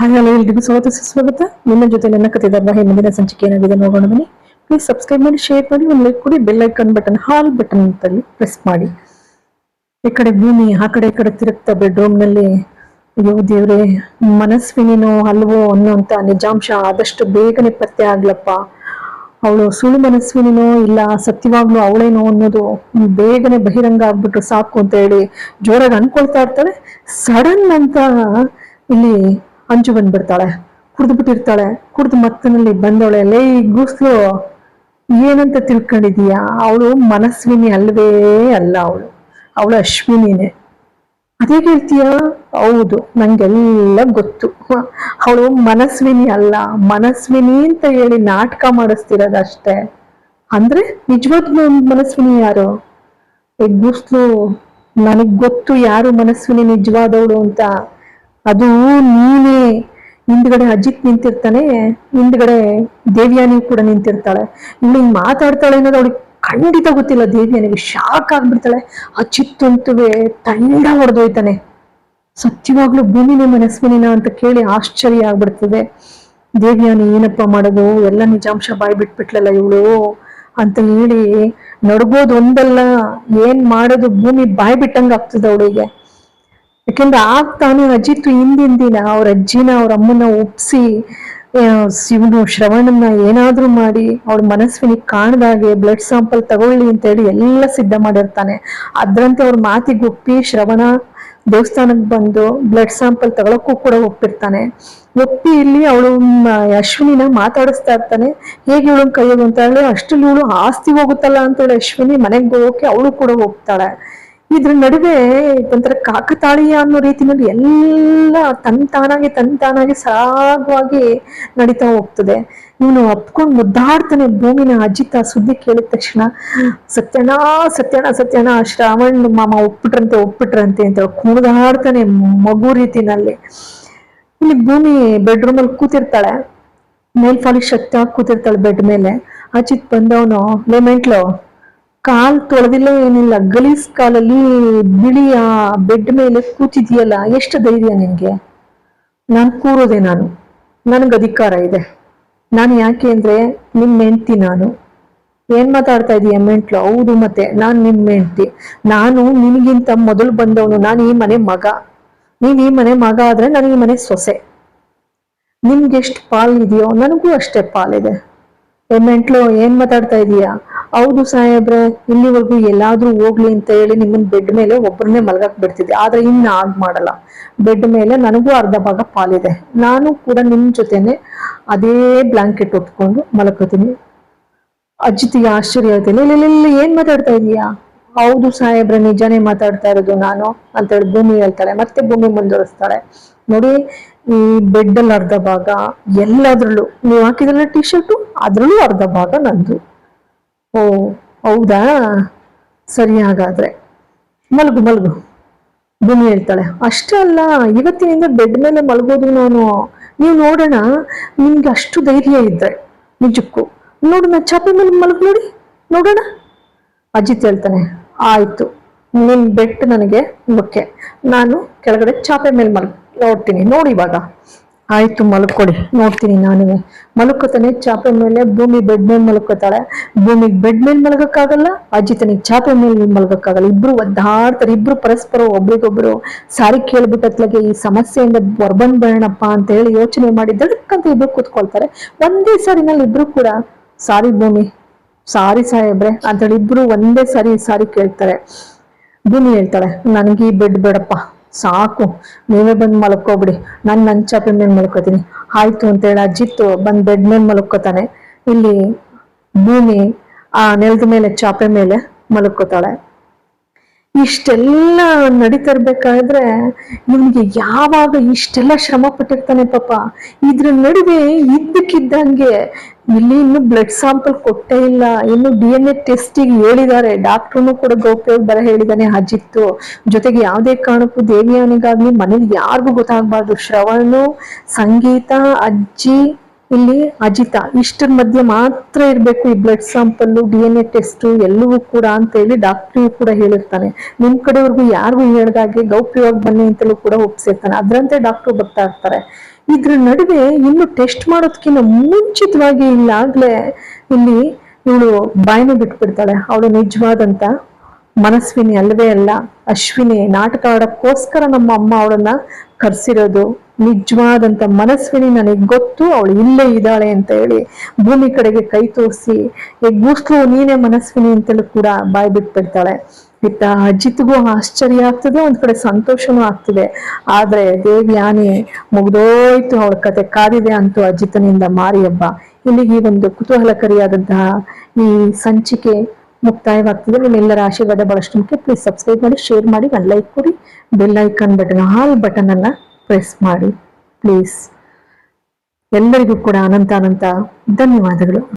Hi hello ಎಲ್ರಿಗೂ ಸ್ವಾಗತ, ಸುಸ್ವಾಗತ. ನಿಮ್ಮ ಜೊತೆ ನನ್ನ ಧಾರಾವಾಹಿ ಮುಂದಿನ ಸಂಚಿಕೆ ಏನಾಗಿದೆ ನೋಡೋಣ ಬನ್ನಿ. ಪ್ಲೀಸ್ ಸಬ್ಸ್ಕ್ರೈಬ್ ಮಾಡಿ ಶೇರ್ ಮಾಡಿ, ಒಂದು ಲೈಕ್ ಕೊಡಿ bell icon button all button ಅಂತಲ್ಲಿ ಪ್ರೆಸ್ ಮಾಡಿ. ಈ ಕಡೆ ಭೂಮಿ, ಆ ಕಡೆ ಈ ಕಡೆ ತಿರುಗ್ತಾ ಬೆಡ್ರೂಮ್ನಲ್ಲಿ ಅಯ್ಯೋ ದೇವ್ರೆ ಮನಸ್ವಿನೋ ಅಲ್ವೋ ಅನ್ನೋಂಥ ನಿಜಾಂಶ ಆದಷ್ಟು ಬೇಗನೆ ಪತ್ತೆ ಆಗ್ಲಪ್ಪ. ಅವಳು ಸುಳ್ಳು ಮನಸ್ವಿನೋ ಇಲ್ಲ, ಸತ್ಯವಾಗ್ಲೂ ಅವಳೇನೋ ಅನ್ನೋದು ಬೇಗನೆ ಬಹಿರಂಗ ಆಗ್ಬಿಟ್ರು ಸಾಕು ಅಂತ ಹೇಳಿ ಜೋರಾಗಿ ಅನ್ಕೊಳ್ತಾ ಇರ್ತಾಳೆ. ಸಡನ್ ಅಂತ ಇಲ್ಲಿ ಅಂಜು ಬಂದ್ಬಿಡ್ತಾಳೆ. ಕುಡ್ದು ಬಿಟ್ಟಿರ್ತಾಳೆ. ಕುಡ್ದು ಮತ್ತನಲ್ಲಿ ಬಂದವಳೆ, ಲೇ, ಗೂಸ್ಲು, ಏನಂತ ತಿಳ್ಕೊಂಡಿದೀಯ? ಅವಳು ಮನಸ್ವಿನಿ ಅಲ್ವೇ ಅಲ್ಲ ಅವಳು. ಅವಳು ಅಶ್ವಿನಿನೇ. ಅದೇ ಹೇಳ್ತೀಯ? ಹೌದು, ನಂಗೆಲ್ಲ ಗೊತ್ತು. ಅವಳು ಮನಸ್ವಿನಿ ಅಲ್ಲ. ಮನಸ್ವಿನಿ ಅಂತ ಹೇಳಿ ನಾಟಕ ಮಾಡಿಸ್ತಿರೋದಷ್ಟೇ ಅಂದ್ರೆ ನಿಜವಾದ ಮನಸ್ವಿನಿ ಯಾರು? ಎಗ್ಗುಸ್ಲು ನನಗ್ ಗೊತ್ತು ಯಾರು ಮನಸ್ವಿನಿ ನಿಜವಾದವಳು ಅಂತ. ಅದು ನೀನೇ ಹಿಂದ್ಗಡೆ ಅಜಿತ್ ನಿಂತಿರ್ತಾನೆ, ಹಿಂದ್ಗಡೆ ದೇವ್ಯಾನಿ ಕೂಡ ನಿಂತಿರ್ತಾಳೆ. ಹಿಂಗ್ ಮಾತಾಡ್ತಾಳೆ ಅನ್ನೋದು ಅವಳಿಗೆ ಖಂಡಿತ ಗೊತ್ತಿಲ್ಲ. ದೇವ್ಯಾನಿಗೆ ಶಾಕ್ ಆಗ್ಬಿಡ್ತಾಳೆ. ಅಜಿತ್ ಅಂತುವೆ ತಂಡ ಹೊಡೆದೋಯ್ತಾನೆ. ಸತ್ಯವಾಗ್ಲೂ ಭೂಮಿನೇ ಮನಸ್ವಿನಿನ ಅಂತ ಕೇಳಿ ಆಶ್ಚರ್ಯ ಆಗ್ಬಿಡ್ತದೆ. ದೇವ್ಯಾನಿ ಏನಪ್ಪ ಮಾಡೋದು? ಎಲ್ಲ ನಿಜಾಂಶ ಬಾಯ್ ಬಿಟ್ಬಿಟ್ಲಲ್ಲ ಇವಳು? ಅಂತ ಹೇಳಿ ನಡ್ಬೋದು ಒಂದಲ್ಲ ಏನ್ ಮಾಡೋದು? ಭೂಮಿ ಬಾಯ್ ಬಿಟ್ಟಂಗ ಆಗ್ತದೆ ಅವಳಿಗೆ. ಯಾಕೆಂದ್ರೆ ಆಗ ತಾನೇ ಅಜಿತ್ ಹಿಂದಿನ ದಿನ, ಅವ್ರ ಅಜ್ಜಿನ, ಅವ್ರ ಅಮ್ಮನ ಒಪ್ಸಿ ಇವನು ಶ್ರವಣನ್ನ ಏನಾದ್ರೂ ಮಾಡಿ ಅವ್ರ ಮನಸ್ವಿನಿ ಕಾಣ್ದಾಗೆ ಬ್ಲಡ್ ಸ್ಯಾಂಪಲ್ ತಗೊಳ್ಳಿ ಅಂತ ಹೇಳಿ ಎಲ್ಲ ಸಿದ್ಧ ಮಾಡಿರ್ತಾನೆ. ಅದ್ರಂತೆ ಅವ್ರ ಮಾತಿಗೆ ಒಪ್ಪಿ ಶ್ರವಣ ದೇವಸ್ಥಾನಕ್ಕೆ ಬಂದು ಬ್ಲಡ್ ಸ್ಯಾಂಪಲ್ ತಗೊಳಕ್ಕೂ ಕೂಡ ಒಪ್ಪಿರ್ತಾನೆ. ಒಪ್ಪಿ ಇಲ್ಲಿ ಅವಳು ಅಶ್ವಿನಿನ ಮಾತಾಡಿಸ್ತಾ ಇರ್ತಾನೆ. ಹೇಗೆ ಇವಳು ಕೈಯೋದು ಅಂತ ಹೇಳಿ ಅಷ್ಟು ಇವಳು ಆಸ್ತಿ ಹೋಗುತ್ತಲ್ಲ ಅಂತ ಹೇಳಿ ಅಶ್ವಿನಿ ಮನೆಗೆ ಹೋಗೋಕೆ ಅವಳು ಕೂಡ ಹೋಗ್ತಾಳೆ. ಇದ್ರ ನಡುವೆ ಒಂಥರ ಕಾಕತಾಳೀಯ ಅನ್ನೋ ರೀತಿನಲ್ಲಿ ಎಲ್ಲ ತನ್ ತಂತಾನಾಗಿ ಸಾಗವಾಗಿ ನಡೀತಾ ಹೋಗ್ತದೆ. ಇವನು ಅಪ್ಕೊಂಡು ಮುದ್ದಾಡ್ತಾನೆ ಭೂಮಿನ ಅಜಿತ ಸುದ್ದಿ ಕೇಳಿದ ತಕ್ಷಣ ಸತ್ಯಣ ಸತ್ಯಣ ಸತ್ಯಣ ಶ್ರಾವಣ್ ಮಾಮ ಒಪ್ಪಿಟ್ರಂತೆ ಒಪ್ಪಿಟ್ರಂತೆ ಅಂತ ಕುಣಿದಾಡ್ತಾನೆ ಮಗು ರೀತಿನಲ್ಲಿ. ಇಲ್ಲಿ ಭೂಮಿ ಬೆಡ್ರೂಮ್ ಅಲ್ಲಿ ಕೂತಿರ್ತಾಳೆ ಮೇಲ್ ಶಕ್ತಿ ಹಾಕಿ ಕೂತಿರ್ತಾಳೆ ಬೆಡ್ ಮೇಲೆ. ಅಜಿತ್ ಬಂದವನು, ಲೇ ಮೆಂಟ್ಲು ಕಾಲ್ ತೊಳೆದಿಲ್ಲ ಏನಿಲ್ಲ, ಗಲೀಸ್ ಕಾಲಲ್ಲಿ ಬಿಳಿಯ ಬೆಡ್ ಮೇಲೆ ಕೂತಿದ್ಯಲ್ಲ, ಎಷ್ಟು ಧೈರ್ಯ ನಿನ್ಗೆ? ನಾನು ಕೂರೋದೆ ನಾನು. ನನಗೆ ಅಧಿಕಾರ ಇದೆ. ನಾನು ಯಾಕೆ ಅಂದ್ರೆ ನಿಮ್ಮ ಹೆಂಡ್ತಿ ನಾನು. ಏನು ಮಾತಾಡ್ತಾ ಇದೀಯ ಮೆಂಟ್ಲು? ಹೌದು ಮತ್ತೆ, ನಾನು ನಿಮ್ಮ ಹೆಂಡ್ತಿ. ನಾನು ನಿನಗಿಂತ ಮೊದಲು ಬಂದವನು, ನಾನು ಈ ಮನೆ ಮಗ. ನೀನು ಈ ಮನೆ ಮಗ ಆದ್ರೆ ನನಗೆ ಈ ಮನೆ ಸೊಸೆ. ನಿಮ್ಗೆ ಎಷ್ಟು ಪಾಲ್ ಇದೆಯೋ? ನನಗೂ ಅಷ್ಟೇ ಪಾಲಿದೆ ಏ ಮೆಂಟ್ಲು, ಏನು ಮಾತಾಡ್ತಾ ಇದೀಯಾ? ಹೌದು ಸಾಹೇಬ್ರೆ, ಇಲ್ಲಿವರೆಗೂ ಎಲ್ಲಾದ್ರೂ ಹೋಗ್ಲಿ ಅಂತ ಹೇಳಿ ನಿಮ್ಮನ್ ಬೆಡ್ ಮೇಲೆ ಒಬ್ಬರನ್ನೇ ಮಲಗಕ್ ಬಿಡ್ತಿದ್ದೆ. ಆದ್ರೆ ಇನ್ನ ಹಾಗ್ ಮಾಡಲ್ಲ. ಬೆಡ್ ಮೇಲೆ ನನಗೂ ಅರ್ಧ ಭಾಗ ಪಾಲಿದೆ. ನಾನು ಕೂಡ ನಿಮ್ ಜೊತೆನೆ ಅದೇ ಬ್ಲಾಂಕೆಟ್ ಒಪ್ಕೊಂಡು ಮಲಕೋತೀನಿ. ಅಜ್ಜಿತಿಗೆ ಆಶ್ಚರ್ಯ ಇಲ್ಲ ಇಲ್ಲ ಇಲ್ಲ ಏನ್ ಮಾತಾಡ್ತಾ ಇದೀಯಾ ಹೌದು ಸಾಹೇಬ್ರೆ, ನಿಜಾನೇ ಮಾತಾಡ್ತಾ ಇರೋದು ನಾನು. ಅಂತ ಹೇಳಿ ಭೂಮಿ ಹೇಳ್ತಾಳೆ. ಮತ್ತೆ ಭೂಮಿ ಮುಂದುವರಿಸ್ತಾಳೆ. ನೋಡಿ, ಈ ಬೆಡ್ ಅಲ್ಲಿ ಅರ್ಧ ಭಾಗ ಎಲ್ಲದ್ರಲ್ಲೂ, ನೀವು ಹಾಕಿದ್ರಲ್ಲ ಟಿ ಶರ್ಟು ಅದ್ರಲ್ಲೂ ಅರ್ಧ ಭಾಗ ನಂದು. ಓ, ಹೌದಾ? ಸರಿ ಹಾಗಾದ್ರೆ. ಮಲಗು ಮಲಗು. ಭೂಮಿ ಹೇಳ್ತಾಳೆ. ಅಷ್ಟೇ ಅಲ್ಲ, ಇವತ್ತಿನಿಂದ ಬೆಡ್ ಮೇಲೆ ಮಲಗೋದು ನಾನು. ನೀವು ನೋಡೋಣ, ನಿಮ್ಗೆ ಅಷ್ಟು ಧೈರ್ಯ ಇದ್ರೆ. ನಿಜಕ್ಕೂ. ನೋಡೋಣ, ಚಾಪೆ ಮೇಲೆ ಮಲಗ್ ನೋಡಿ. ನೋಡೋಣ. ಅಜಿತ್ ಹೇಳ್ತಾನೆ, ಆಯ್ತು. ನಿಮ್ಮ ಬೆಟ್ ನನಗೆ ಓಕೆ ನಾನು ಕೆಳಗಡೆ ಚಾಪೆ ಮೇಲೆ ಮಲ್ ನೋಡ್ತೀನಿ. ನೋಡಿ ಇವಾಗ. ಆಯ್ತು, ಮಲ್ಕೊಡಿ. ನೋಡ್ತೀನಿ ನಾನುವೆ ಮಲ್ಕೋತಾನೆ, ಚಾಪೆ ಮೇಲೆ ಭೂಮಿ ಬೆಡ್ ಮೇಲೆ ಮಲ್ಕೋತಾಳೆ. ಭೂಮಿಗೆ ಬೆಡ್ ಮೇಲೆ ಮಲಗಕ್ಕಾಗಲ್ಲ, ಅಜಿತನಿಗೆ ಚಾಪೆ ಮೇಲೆ ಮಲ್ಗಕ್ಕಾಗಲ್ಲ. ಇಬ್ರು ಒದ್ದಾಡ್ತಾರೆ, ಇಬ್ರು ಪರಸ್ಪರ ಒಬ್ರಿಗೊಬ್ರು ಸಾರಿ ಕೇಳ್ಬಿಟ್ಟತ್ಲಾಗೆ ಈ ಸಮಸ್ಯೆಯಿಂದ ಹೊರಬಂದ್ ಬೇಡಪ್ಪ ಅಂತ ಹೇಳಿ ಯೋಚನೆ ಮಾಡಿ ದಡಕ್ಕಂತ ಇಬ್ರು ಕೂತ್ಕೊಳ್ತಾರೆ. ಒಂದೇ ಸಾರಿನಲ್ಲಿ ಇಬ್ರು ಕೂಡ, ಸಾರಿ ಭೂಮಿ, ಸಾರಿ ಸಾಹೇಬ್ರೆ ಅಂತೇಳಿ ಇಬ್ರು ಒಂದೇ ಸಾರಿ ಸಾರಿ ಕೇಳ್ತಾರೆ. ಭೂಮಿ ಹೇಳ್ತಾಳೆ, ನನಗೆ ಈ ಬೆಡ್ ಬೇಡಪ್ಪ ಸಾಕು. ನೀವೇ ಬಂದು ಮಲ್ಕೋಬಿಡಿ. ನಾನು ನನ್ನ ಚಾಪೆ ಮೇಲೆ ಮಲ್ಕೋತೀನಿ. ಆಯ್ತು ಅಂತೇಳಿ ಅಜ್ಜಿತ್ತು ಬಂದ್ ಬೆಡ್ ಮೇಲೆ ಮಲ್ಕೋತಾನೆ. ಇಲ್ಲಿ ಭೂಮಿ, ಆ ನೆಲದ ಮೇಲೆ, ಚಾಪೆ ಮೇಲೆ ಮಲ್ಕೋತಾಳೆ. ಇಷ್ಟೆಲ್ಲ ನಡೀತಿರ್ಬೇಕಾದ್ರೆ ಇವನಿಗೆ ಯಾವಾಗ ಇಷ್ಟೆಲ್ಲ ಶ್ರಮ ಪಟ್ಟಿರ್ತಾನೆ ಪಾಪ. ಇದ್ರ ನಡುವೆ ಇದ್ದಕ್ಕಿದ್ದಂಗೆ ಇಲ್ಲಿ ಇನ್ನು ಬ್ಲಡ್ ಸ್ಯಾಂಪಲ್ ಕೊಟ್ಟೇ ಇಲ್ಲ. ಇನ್ನು ಡಿ ಎನ್ ಎ ಟೆಸ್ಟಿಗೆ ಹೇಳಿದ್ದಾರೆ. ಡಾಕ್ಟ್ರು ಕೂಡ ಗೌಪ್ಯವಾಗಿ ಬರ ಹೇಳಿದಾನೆ ಅಜಿತ್ತು. ಜೊತೆಗೆ ಯಾವುದೇ ಕಾರಣಕ್ಕೂ ದೇವಿಯಾನಿಗಾಗ್ಲಿ ಮನೇಲಿ ಯಾರಿಗೂ ಗೊತ್ತಾಗಬಾರ್ದು. ಶ್ರವಣು, ಸಂಗೀತ, ಅಜ್ಜಿ, ಇಲ್ಲಿ ಅಜಿತ ಇಷ್ಟರ ಮಧ್ಯೆ ಮಾತ್ರ ಇರಬೇಕು ಈ blood sample D N A test ಎಲ್ಲವೂ ಕೂಡ ಅಂತ ಹೇಳಿ ಡಾಕ್ಟ್ರು ಕೂಡ ಹೇಳಿರ್ತಾನೆ. ನಿಮ್ ಕಡೆವರೆಗೂ ಯಾರಿಗೂ ಹೇಳ್ದಾಗೆ ಗೌಪ್ಯವಾಗಿ ಬನ್ನಿ ಅಂತಲೂ ಕೂಡ ಒಪ್ಸಿರ್ತಾನೆ. ಅದ್ರಂತೆ ಡಾಕ್ಟ್ರು ಬರ್ತಾ ಇರ್ತಾರೆ. ಇದ್ರ ನಡುವೆ ಇನ್ನು ಟೆಸ್ಟ್ ಮಾಡೋದಕ್ಕಿಂತ ಮುಂಚಿತವಾಗಿ ಇಲ್ಲಾಗ್ಲೇ ಇಲ್ಲಿ ಇವಳು ಬಾಯಿನ ಬಿಟ್ಬಿಡ್ತಾಳೆ. ಅವಳು ನಿಜವಾದಂತ ಮನಸ್ವಿನಿ ಅಲ್ಲವೇ ಅಲ್ಲ, ಅಶ್ವಿನಿ. ನಾಟಕ ಆಡೋಕ್ಕೋಸ್ಕರ ನಮ್ಮ ಅಮ್ಮ ಅವಳನ್ನ ಕರ್ಸಿರೋದು. ನಿಜವಾದಂತ ಮನಸ್ವಿನಿ ನನಗೆ ಗೊತ್ತು, ಅವಳು ಇಲ್ಲೇ ಇದ್ದಾಳೆ ಅಂತ ಹೇಳಿ ಭೂಮಿ ಕಡೆಗೆ ಕೈ ತೋರಿಸಿ, ಎಗ್ಗುಸ್ಲು ನೀನೇ ಮನಸ್ವಿನಿ ಅಂತಲೂ ಕೂಡ ಬಾಯ್ ಬಿಟ್ಬಿಡ್ತಾಳೆ. ಇತ್ತ ಅಜಿತ್ಗೂ ಆಶ್ಚರ್ಯ ಆಗ್ತದೆ, ಒಂದ್ ಕಡೆ ಸಂತೋಷನೂ ಆಗ್ತಿದೆ. ಆದ್ರೆ ದೇವ್ಯಾನಿ ಮುಗ್ದೋಯ್ತು ಅವಳ ಕತೆ. ಕಾದಿದೆ ಅಂತೂ ಅಜಿತನಿಂದ ಮಾರಿ ಹಬ್ಬ ಇಲ್ಲಿಗೆ ಒಂದು ಕುತೂಹಲಕಾರಿಯಾದಂತಹ ಈ ಸಂಚಿಕೆ ಮುಕ್ತಾಯವಾಗ್ತದೆ. ನಿಮ್ಮೆಲ್ಲರ ಆಶೀರ್ವಾದ ಬಹಳಷ್ಟು ಮುಖ್ಯ. ಪ್ಲೀಸ್ ಸಬ್ಸ್ಕ್ರೈಬ್ ಮಾಡಿ ಶೇರ್ ಮಾಡಿ ಒಂದು ಲೈಕ್ ಕೊಡಿ. Bell icon button all button ಅನ್ನ ಪ್ರೆಸ್ ಮಾಡಿ. ಪ್ಲೀಸ್ ಎಲ್ಲರಿಗೂ ಕೂಡ ಅನಂತ ಅನಂತ ಧನ್ಯವಾದಗಳು.